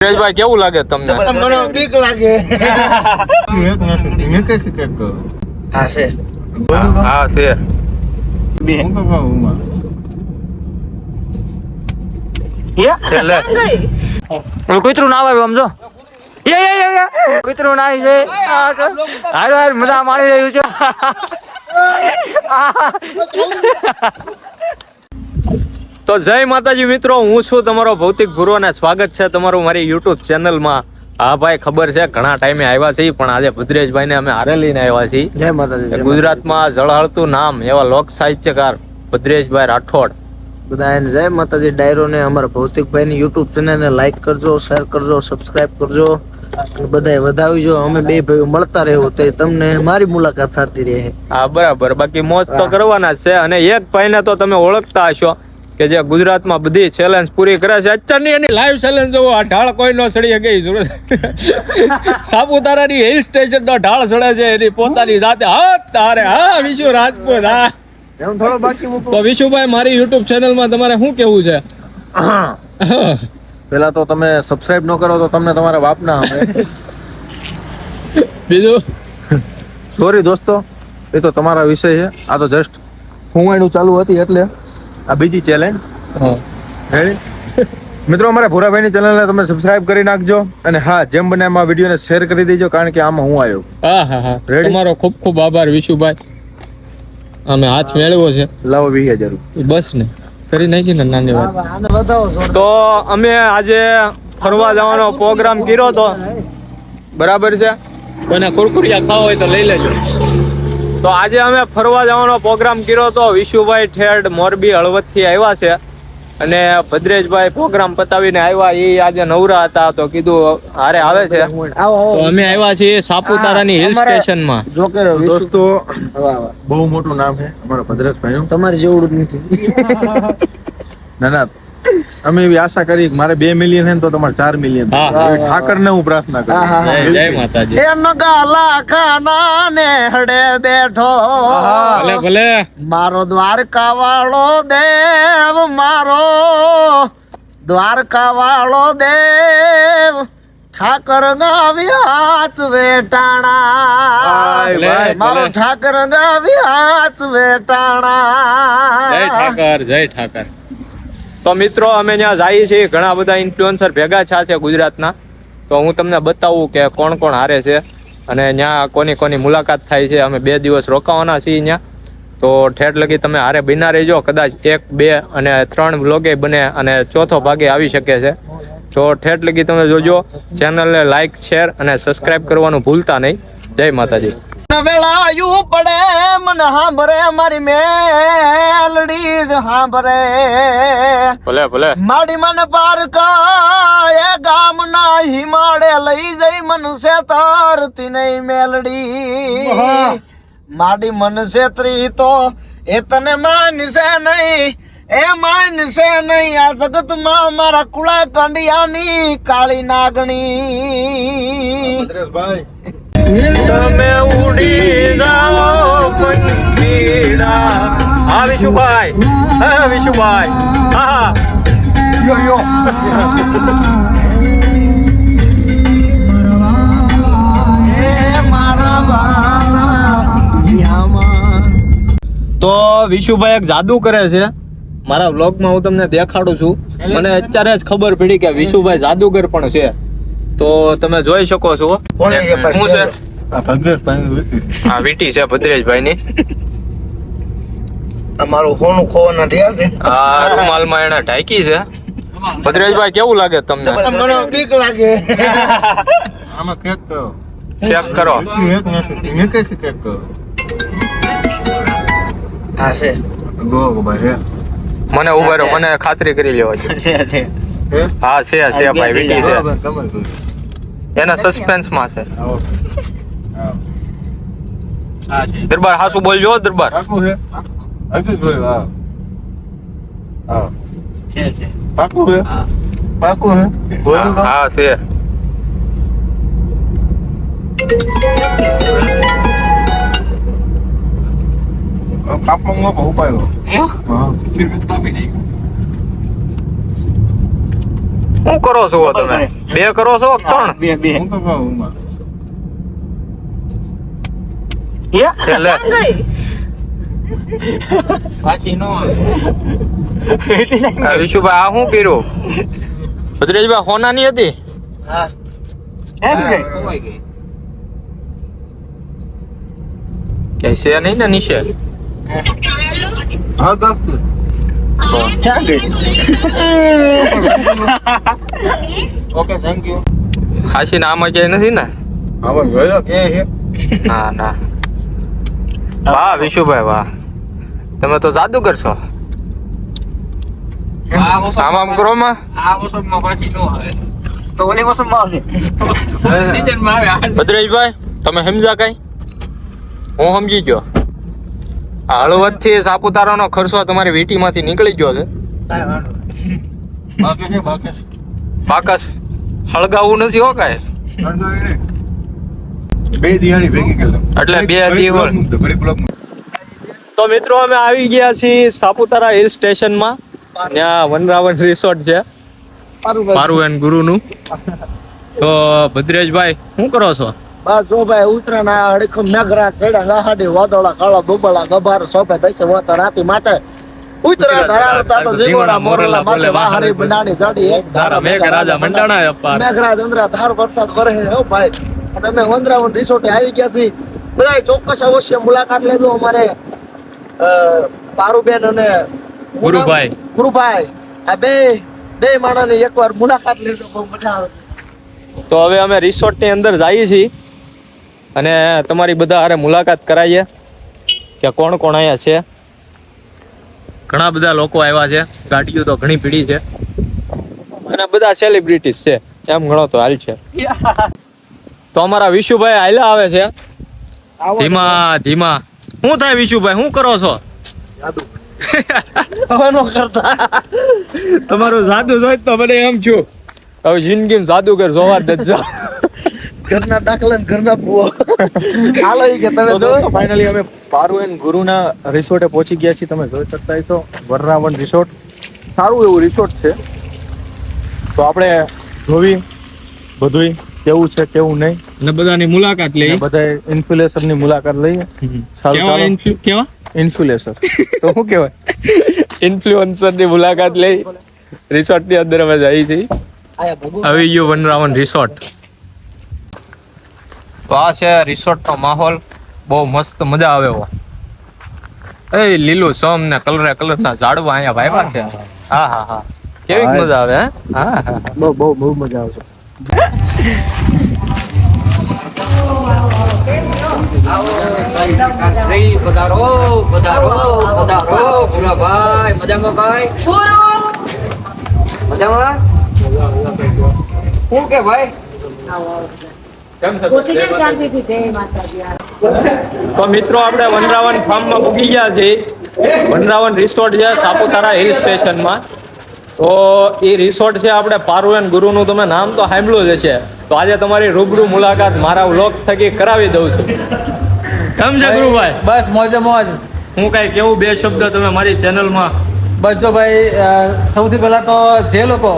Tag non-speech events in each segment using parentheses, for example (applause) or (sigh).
સુરેશભાઈ કેવું લાગે તમને મને બીક લાગે એક નથી મેં કઈ શિકાયત કરો હા છે હા છે હું કરવા ઊંઘમાં કૂતરું ના આવે સમજો જો એ એ એ એ કૂતરું ના આવી છે આ હારું હાર મજા માણી રહ્યું છે તો જય માતાજી મિત્રો હું છું તમારો ભૌતિક ગુરુ અને સ્વાગત છે તમારું મારી યુટ્યુબ ચેનલમાં હા ભાઈ ખબર છે ઘણા ટાઈમે આવ્યા છીએ પણ આજે ભદ્રેશભાઈને અમે હારે લઈને આવ્યા છીએ. જય માતાજી ગુજરાતમાં ઝળહળતું નામ એવા લોક સાહિત્યકાર ભદ્રેશભાઈ રાઠોડ. બધા એને જય માતાજી ડાયરો ને અમારા ભૌતિકભાઈ ની યુટ્યુબ ચેનલ ને લાઈક કરજો શેર કરજો સબસ્ક્રાઈબ કરજો બધાય વધાવજો. અમે બે ભાઈઓ મળતા રહેવું તો તમને મારી મુલાકાત થતી રહે. હા બરાબર. બાકી મોજ તો કરવાના જ છે અને એક ભાઈને તો તમે ઓળખતા હશો. કે જે ગુજરાતમાં બધી ચેલેન્જ પૂરી કરે છે. અત્યારની એની લાઈવ ચેલેન્જ જોવો આ ઢાળ કોઈ નો સડી શકે સુરત (laughs) સાપુતારાની હિલ સ્ટેશન નો ઢાળ સડે છે એની પોતાની જાતે. હા તારે હા વિશુ રાજપૂત હા. એમ થોડો બાકી મૂકો. તો વિશુભાઈ મારી યુટ્યુબ ચેનલમાં તમારે શું કેવું છે? પેલા તો તમે સબસ્ક્રાઇબ ન કરો તો તમને તમારા બાપના આવે. બીજું? સોરી દોસ્તો એ તો તમારા વિષય છે. આ તો જસ્ટ હુંવાણું ચાલુ હતી એટલે. આ બીજી ચેલેન્જ રેડી મિત્રો અમારા ભૂરાભાઈની ચેનલને તમે સબસ્ક્રાઇબ કરી નાખજો અને હા જેમ બને આમાં વિડીયોને શેર કરી દેજો કારણ કે આમાં હું આવ્યો. હા હા હા? તમારો ખૂબ ખૂબ આભાર વિશુભાઈ. અમે હાથ મેળવ્યો છે. લાવો વીસ હજાર બસ ને. કરી નાખી ને નાની વાત. આને વધાવો છો તો અમે આજે ફરવા જવાનો પ્રોગ્રામ કર્યો તો. બરાબર છે? કોઈને કુરકુરિયા ખાવા હોય તો લઈ લેજો. તો આજે અમે ફરવા જવાનો પ્રોગ્રામ કર્યો તો વિશુભાઈ ઠેડ મોરબી હળવદથી આવ્યા છે. અને ભદ્રેશભાઈ પ્રોગ્રામ પતાવીને આવ્યા એ આજે નવરા હતા તો કીધું હારે આવે છે. તો અમે આવ્યા છીએ સાપુતારાની હિલ સ્ટેશન સ્ટેશનમાં જો કે દોસ્તો બહુ મોટું નામ છે અમારા ભદ્રેશભાઈનું. તમારી જેવડું નથી. ના ના અમે એવી આશા કરી મારે બે મિલિયન હે તો તમારે ચાર મિલિયન ઠાકર ઠાકરને હું પ્રાર્થના. કરું. જય માતાજી. એમ ગાલા ખાના ને હડે બેઠો. ભલે ભલે. મારો દ્વારકા વાળો દેવ મારો દ્વારકા વાળો દેવ ઠાકર ગાવી હાચ વેટાણા મારો ઠાકર ગાવી હાચ જય વેટાણા ઠાકર જય ઠાકર. તો મિત્રો, અમે ત્યાં જઈએ છીએ. ઘણા બધા ઇન્ફ્લુઅન્સર ભેગા થયા છે ગુજરાતના. તો હું તમને બતાવું કે કોણ કોણ હારે છે અને ત્યાં કોની કોની મુલાકાત થાય છે. અમે બે દિવસ રોકાવાના છીએ ત્યાં. તો ઠેઠ લગી તમે હારે બિના રહેજો. કદાચ એક, બે અને ત્રણ બ્લોગે બને અને ચોથો ભાગે આવી શકે છે. તો ઠેઠ લગી તમે જોજો. ચેનલને લાઇક શેર અને સબસ્ક્રાઇબ કરવાનું ભૂલતા નહીં. જય માતાજી. વેળાયું પડે મન હાંભરે મારી મેલડી જ હાંભરે. ભલે ભલે. માડી મન પારકા એ ગામ ના હિમાડે લઈ જઈ મન સે તરતી નહીં મેલડી. માડી મન સેત્રી તો એ તને માનશે નહીં એ માનશે નહીં આ જગતમાં મારા કુળા કંડિયાની કાળી નાગણી. ભદ્રેશભાઈ તમે ઉડી જાઓ પંખીડા. હા વિશુભાઈ. હા વિશુભાઈ. હા યો યો. તો વિશુભાઈ એક જાદુ કરે છે. મારા વ્લોગમાં હું તમને દેખાડું છું. મને અત્યારે જ ખબર પડી કે વિશુભાઈ જાદુગર પણ છે. તો તમે જોઈ શકો છો. કોણ છે? શું છે. આ ભદ્રેશભાઈનું વીટી છે ભદ્રેશભાઈ ની તમારું કોનું ખોવાના થયા છે. આ રૂમાલમાં એને ઢાંકી છે. ભદ્રેશભાઈ કેવું લાગે તમને? મને બીક લાગે? આમાં કેક કરો ચેક કરો. એક નથી. મેં કઈ કરો હા છે. ગો ગો ભાઈ મને ઊભા મને ખાતરી કરી લેવા છે છે છે. હા? છે છે ભાઈ વીટી છે. એના સસ્પેન્સમાં છે. દરબાર હાસુ બોલજો દરબાર. પાકું છે? હજી જોયું આવો. આવો. છે છે. પાકું છે? પાકું છે? બોલ્યું તો? હા છે. બહુ ઉપાયો. હા. શું કરો છો તમે? બે કરો છો ત્રણ? બે બે. હું એટલે. આ વિશુભાઈ આ શું કર્યું? ભદ્રેશભાઈ હોના ની હતી? હા. હે કઈ? કે નહીં ને નીચે? હા કાકુ. ક્યાં ગઈ ઓકે થેન્ક યુ હાસી આમાં ક્યાંય નથી ને? આમાં ગયો કે હે ના ના. વાહ વિશુભાઈ વાહ. તમે તો જાદુ કરશો આમ કરો માં. તો ઓલી મોસમમાં આવશે ભદ્રેશભાઈ તમે સમજા કઈ? હું સમજી ગયો. હળવદથી સાપુતારા નો ખર્ચો તમારી વીટીમાંથી નીકળી ગયો છે. બાકી છે બાકી છે. બાકસ. હળગાવું નથી હો કાંઈ. બે દિવાળી ભેગી કરી એટલે બે દિવાળી. તો મિત્રો અમે આવી ગયા છીએ સાપુતારા હિલ સ્ટેશનમાં. ત્યાં વનરાવન રિસોર્ટ છે. મારું એન ગુરુ ગુરુનું. તો ભદ્રેશભાઈ શું કરો છો? બસ જો ભાઈ ઉતરાણ હડકમ મેઘરા ચડ્યા ગાહાડી વાદળા કાળા બબળા ગભાર સોપે દઈસે વાતા રાતી માથે. ઉતરા ધરાવતા તો જીવોડા મોરલા માથે વાહરી બનાડી જાડી એક ધારા મેઘ રાજા મંડાણા અપાર. મેઘરાજ ઉંદરા ધાર વરસાદ કરે હે ઓ ભાઈ. અને અમે વંદરાવન રિસોર્ટે આવી ગયા છીએ. બધા ચોક્કસ અવશ્ય મુલાકાત લેજો અમારે પારુબેન અને ગુરુભાઈ. ગુરુભાઈ. આ બે બે માણસની એકવાર મુલાકાત લેજો. બહુ મજા આવે. તો હવે અમે રિસોર્ટની અંદર જઈએ છીએ. અને તમારી બધા હારે મુલાકાત કરાવીએ કે કોણ કોણ અહીંયા છે. ઘણા બધા લોકો આવ્યા છે. ગાડીઓ તો ઘણી ભીડી છે. અને બધા સેલિબ્રિટીઝ છે. એમ ઘણો તો હાલ છે. તો અમારા વિશુભાઈ હાલ્યા આવે છે. ધીમા ધીમા. શું થાય વિશુભાઈ? શું કરો છો? જાદુ. નો કરતા. તમારું જાદુ જોઈ તો મને એમ છું હવે જિંદગીમાં જાદુગર જોવા જ નથી ઘરના દાખલા ને ઘરના ભૂવો. હાલો ઈ કે તમે જો દોસ્તો ફાઇનલી અમે પારુ એન ગુરુના રિસોર્ટે પહોંચી ગયા છીએ. તમે જોઈ શકતા છો વરરાવન રિસોર્ટ સારું એવું રિસોર્ટ છે. તો આપણે જોવી બધુંય કેવું છે કેવું નહીં. અને બધાની મુલાકાત લઈ બધા ઇન્સ્યુલેશનની મુલાકાત લઈએ. સારું કેવા ઇન્ફ્લુએન્સર (laughs) તો શું કહેવાય? ઇન્ફ્લુએન્સરની મુલાકાત લઈ. રિસોર્ટની અંદર અમે જઈએ છીએ. આયા આવી ગયું વનરાવન રિસોર્ટ તો આ છે રિસોર્ટ નો માહોલ. બહુ મસ્ત મજા આવે એવો. એ લીલું સમ ને કલરે કલર ના ઝાડવા અહીંયા વાવ્યા છે. હા હા હા. કેવી. મજા આવે હે? હા હા હા. બહુ બહુ બહુ મજા આવશે પધારો પધારો પધારો ભોલાભાઈ મજામાં ભાઈ? મજામાં શું કે ભાઈ તો મિત્રો આપણે વનરાવન ફાર્મમાં પૂગી ગયા છે. વનરાવન રિસોર્ટ છે સાપુતારા હિલ સ્ટેશનમાં. તો એ રિસોર્ટ છે આપણે પારુએન ગુરુનું તમે નામ તો સાંભળ્યું જ હશે. તો આજે તમારી રૂબરૂ મુલાકાત મારા વ્લોગ થકી કરાવી દઉં છું. કેમ છે ગુરુભાઈ? બસ મોજે મોજ. હું કાંઈ કેવું બે શબ્દ તમે મારી ચેનલમાં બસ જો ભાઈ સૌથી પહેલા તો જે લોકો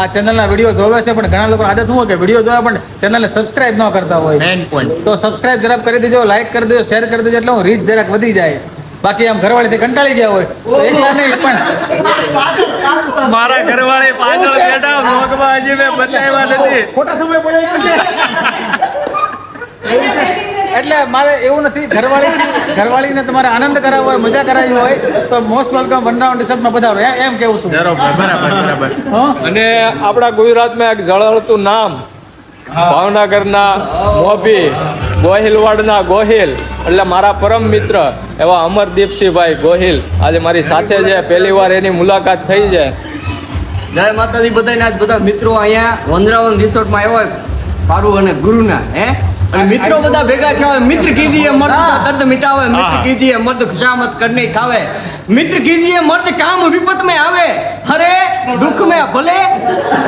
આ ચેનલના વીડિયો જોવે છે પણ ઘણા લોકો આદત શું કે વીડિયો જોયા પણ ચેનલને સબસ્ક્રાઇબ ન કરતા હોય. મેઇન પોઈન્ટ તો સબસ્ક્રાઇબ જરાક કરી દેજો લાઈક કરી દેજો શેર કરી દેજો એટલે હું રીચ જરાક વધી જાય. બાકી આમ ઘરવાળીથી કંટાળી ગયા હોય તો એકલા નહીં પણ મારા ઘરવાળી પાછળ બેઠા વ્લોગમાં હજી મેં બતાવ્યા નથી. ખોટા સમય પડે એટલે મારે એવું નથી ઘરવાળી ઘરવાળીને તમારે આનંદ કરાવવો હોય મજા કરાવી હોય તો મોસ્ટ વેલકમ વનરાવન રિસોર્ટમાં પધારો એ- એમ કેવું છું? બરાબર બરાબર બરાબર. અને આપણા ગુજરાતમાં એક જળહળતું નામ ભાવનગરના મોભી ગોહિલવાડના ગોહિલ એટલે મારા પરમ મિત્ર એવા અમરદીપસિંહભાઈ ગોહિલ આજે મારી સાથે છે પહેલી વાર એની મુલાકાત થઈ છે. જય માતાજી બધાને આજ બધા મિત્રો અહીંયા વંદરાવન રિસોર્ટમાં આવ્યા હોય પારુ અને ગુરુના હે? અને મિત્રો બધા ભેગા થયા મિત્ર કીધીએ મર્દ દર્દ મિટાવે મિત્ર કીધીએ મર્દ ખુશામત કરને ખાવે મિત્ર કીધીએ મર્દ કામ વિપત મે આવે. હરે દુખ મે ભલે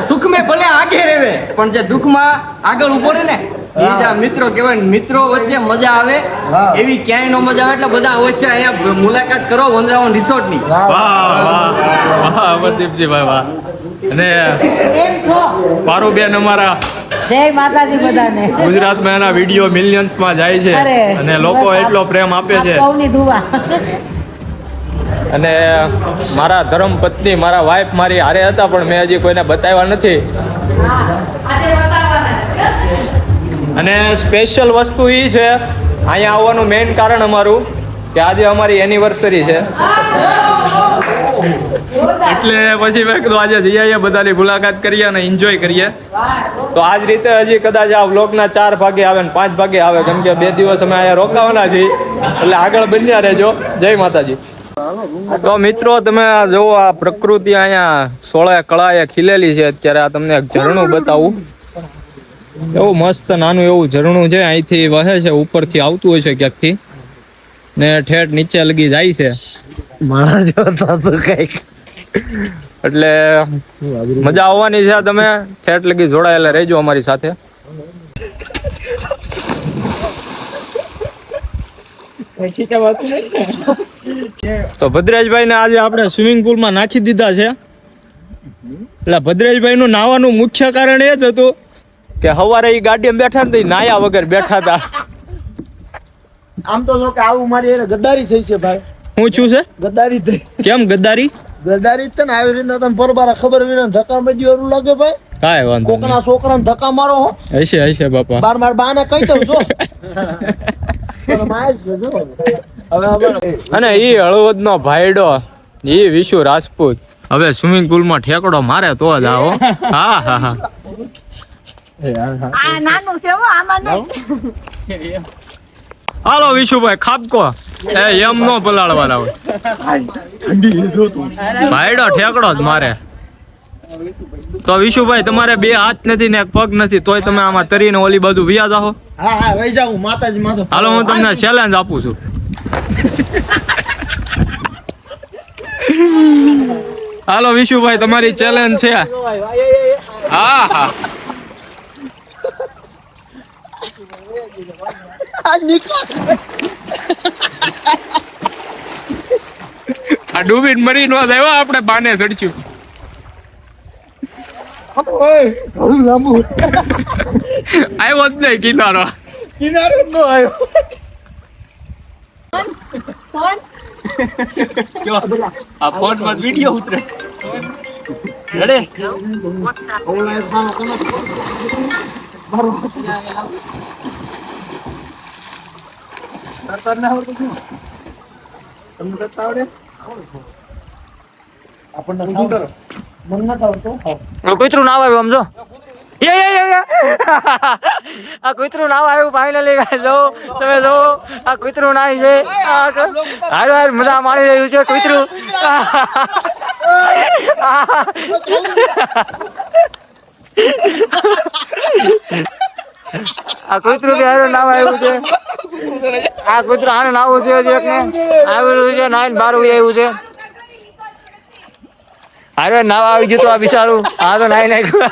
સુખ મે ભલે આગે રહેવે પણ જે દુખમાં આગળ ઊભો રહે ને બીજા મિત્રો કહેવાય મિત્રો વચ્ચે મજા આવે. એવી ક્યાંય નો મજા આવે એટલે બધા અવશ્ય અહીંયા મુલાકાત કરો વંદરાવન રિસોર્ટની વાહ વાહ. વાહ વાહ વાહ. અને કેમ છો? પારુબેન અમારા જય માતાજી બધાને. ગુજરાતમાં એના વીડિયો મિલિયન્સમાં જાય છે અને લોકો એટલો પ્રેમ આપે છે. સૌની દુવા અને મારા ધર્મ પત્ની મારા વાઈફ મારી હારે હતા પણ મેં હજી કોઈને બતાવ્યા નથી. અને સ્પેશિયલ વસ્તુ એ છે અહીંયા આવવાનું મેઇન કારણ અમારું કે આજે અમારી એનિવર્સરી છે. એટલે પછી મેં કીધું આજે જઈ આવીએ, બધાની મુલાકાત કરીએ અને એન્જોય કરીએ. તો આ જ રીતે હજી કદાચ આ વ્લોગના ચાર ભાગે આવે ને પાંચ ભાગે આવે, કેમ કે બે દિવસ અમે અહીંયા રોકાવાના છીએ. એટલે આગળ બન્યા રહેજો. જય માતાજી. તો મિત્રો, તમે જુઓ, આ પ્રકૃતિ અહીંયા સોળે કળાએ ખીલેલી છે. અત્યારે આ તમને ઝરણું બતાવું. એવું મસ્ત નાનું એવું ઝરણું છે. અહીંથી વહે છે, ઉપરથી આવતું હોય છે ક્યાંકથી. ને ઠેઠ નીચે લગી જાય છે. માણસ જોતા તો કંઈક. એટલે મજા આવવાની છે તમે. ઠેઠ લગી જોડાયેલા રહેજો અમારી સાથે. તો ભદ્રેશભાઈ ને આજે આપણે સ્વિમિંગ પુલમાં નાખી દીધા છે. એટલે ભદ્રેશભાઈ નું નાવાનું મુખ્ય કારણ એ જ હતું કે સવારે એ ગાડીમાં બેઠા ને નાયા વગર બેઠા હતા. આમ તો જો કે આવું મારી ગદ્દારી થઈ છે ભાઈ. હું છું છે? ગદ્દારી થઈ. કેમ ગદ્દારી? ગદ્દારી છે ને આવી રીતના તમે પરબારા ખબર વિના ધક્કા મજી એવું લાગે ભાઈ. કાંઈ વાંધો કોકના છોકરાને ધક્કા મારો હો. હશે હશે બાપા. બાર માર બાને કહી દઉં (laughs) છો અને ઈ હળવદ નો ભાઈડો ઈ વિશુ રાજપૂત. હવે સ્વિમિંગ પુલમાં ઠેકડો મારે તો જ આવો હા. હા હા આ નાનું છે આમાં નહીં. હાલો વિશુભાઈ ખાપકો એ એમ નો પલાળવાના હોય. ભાઈડો ઠેકડો જ મારે. તો વિશુભાઈ તમારે બે હાથ નથી ને એક પગ નથી તોય તમે આમાં તરીને ઓલી બધું વ્યા જાઓ હાલો હું તમને ચેલેન્જ આપું છું. હાલો વિશુભાઈ તમારી ચેલેન્જ છે. હા હા. આ ડૂબીને મરી નો જાય આપણે બાને ચડશું આવ્યો જ નહીં કિનારો. કિનારો જ નો આવ્યો. આ ફોનમાં વીડિયો ઉતરે. રેડે? કરતા ના કૂતરું નાવ આવ્યું સમજો. આ કૂતરું નાવ આવ્યું ફાઇનલી જો. તમે જો, આ કૂતરું નાય છે. હારું, હાર, મજા માણી રહ્યું છે, કૂતરું. આ કૂતરું કે હારું નામ આવ્યું છે. આ કૂતરું આને નાવું છે આવેલું છે, નાઈન બાર આવ્યું છે. અરે નાવા આવી ગયું તો આ બિચારું. આ તો નાઈ નાખ્યું.